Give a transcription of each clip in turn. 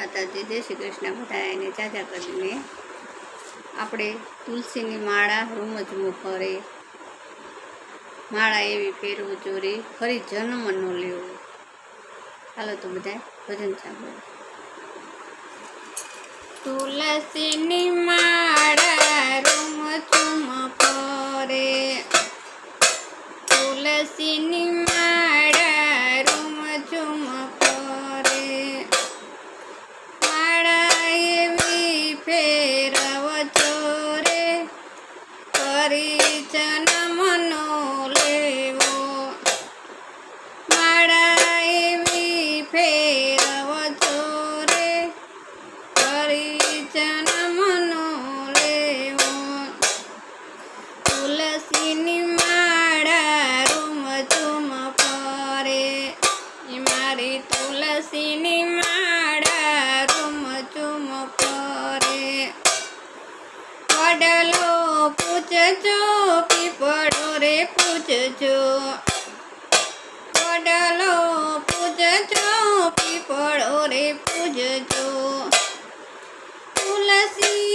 માતાજી, જય શ્રી કૃષ્ણ બધા એને ચાચા કરીને આપણે તુલસીની માળા રૂમજમું ફરે. માળા એવી ફેરવું ચોરી ફરી જન્મ ન લેવો. હાલો તો બધા ભજન સાંભળો તુલસીની માળા રૂમચુમ ફરે. તુલસીની జనమ પૂછજો પીપળો રે પૂછજો. વડલો પૂજજો પીપળો રે પૂજજો તુલસી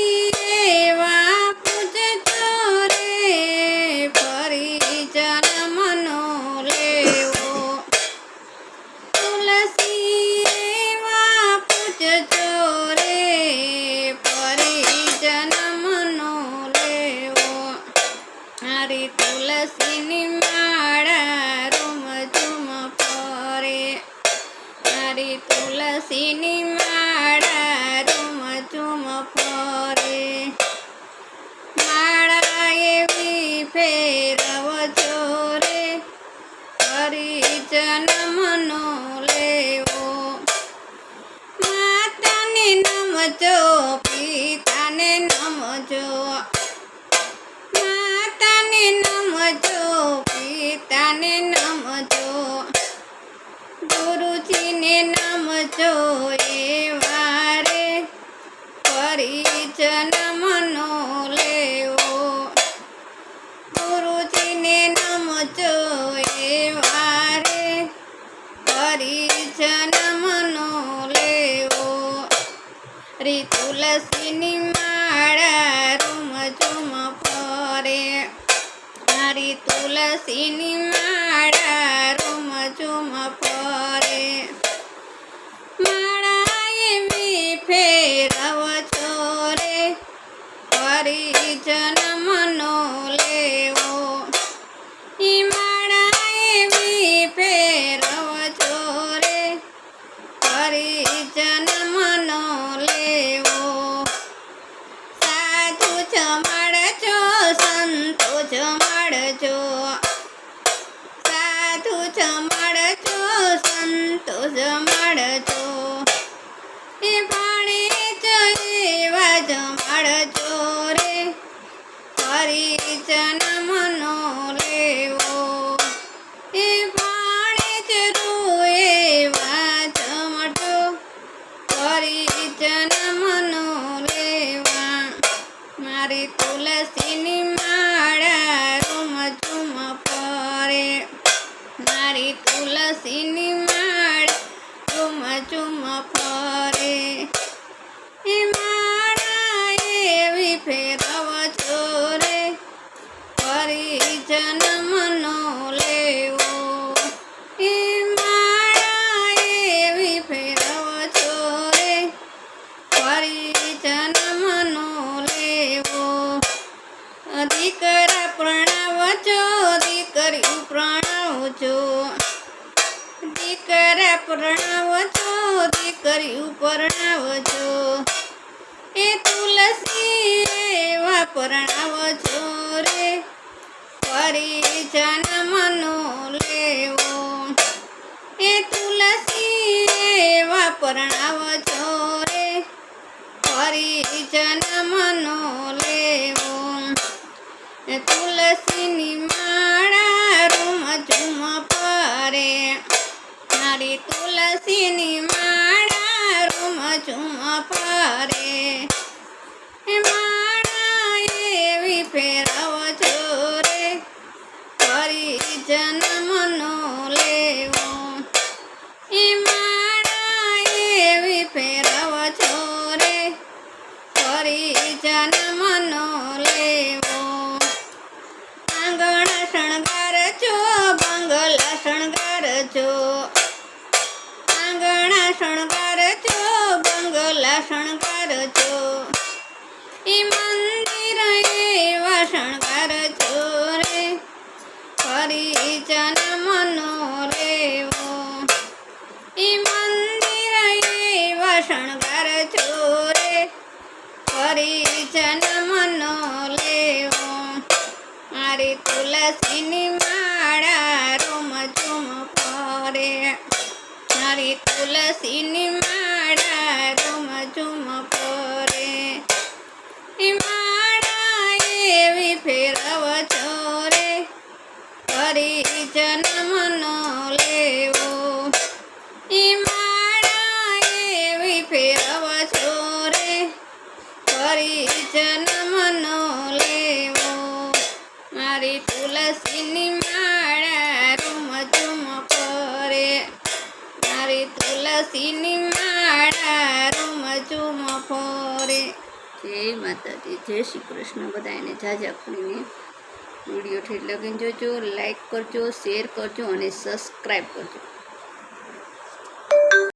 મારી તુલસીની માળા રૂમ ઝુમ ફરે. તુલસીની માળા રૂમ ઝુમ ફરે. માળા એવી ફેરવ જોરે પરિજન મનો લેવો. માતાને નમજો, પિતાને નમજો. નમજો પિતાને નમજો ગુરુજીને નમજો વારે પરિજન મનો લેવો ગુરુજીને નમજો એવા રે પરિજન મનો લેવો રી તુલસીની માળા તુલસીની માળા રૂમ ઝુમ ફરે માળા એવી ફેરવ છોરે પરિજન પરિજન મનો લેવો. એ પાણી જ રૂએવા જમટો પરિજન જન્મનો લેવા. મારી તુલસીની માળા રૂમ ઝુમ પરે મારી તુલસીની માળા રૂમ ઝુમ ફરે પ્રણાવજો, દીકરી પરણાવજો એ તુલસી એવા પરણાવજો રે. ફરી જન્મનો લેવો. એ તુલસી એવા પરણાવજો રે. ફરી જન્મનો લેવો. તુલસીની મારી તુલસીની માળા રૂમ ઝુમ ફરે માળા એવી ફેરવ ચોરે પરિજન મનો લેવો. એ માળા એવી ફેરવ જન્મનો લેવો. આંગણ શણગાર છો બંગલા શણગાર છો શણગાર છો ઈ મંદિર એવા શણગાર છો રે. ફરી જન્મનો લેવો ઈ મંદિર એવા શણગાર છો રે. ફરી જન્મનો લેવો મારી તુલસીની માળા રૂમ ઝૂમ ફરે મારી તુલસીની માળા ઝૂમ પરે. માળા એવી ફેરવ છોરે ફરી જન્મનો લેવો. માળા એવી ફેરવ છોરે ફરી જન્મનો લેવો. મારી તુલસીની માળા રૂમ ઝુમ પરે. મારી તુલસીની માળા ફરે જય માતાજી. જય શ્રી કૃષ્ણ. બધાને જાજા કરીને વીડિયો ઠેઠ લગીને જોજો લાઈક કરજો શેર કરજો અને સબસ્ક્રાઈબ કરજો.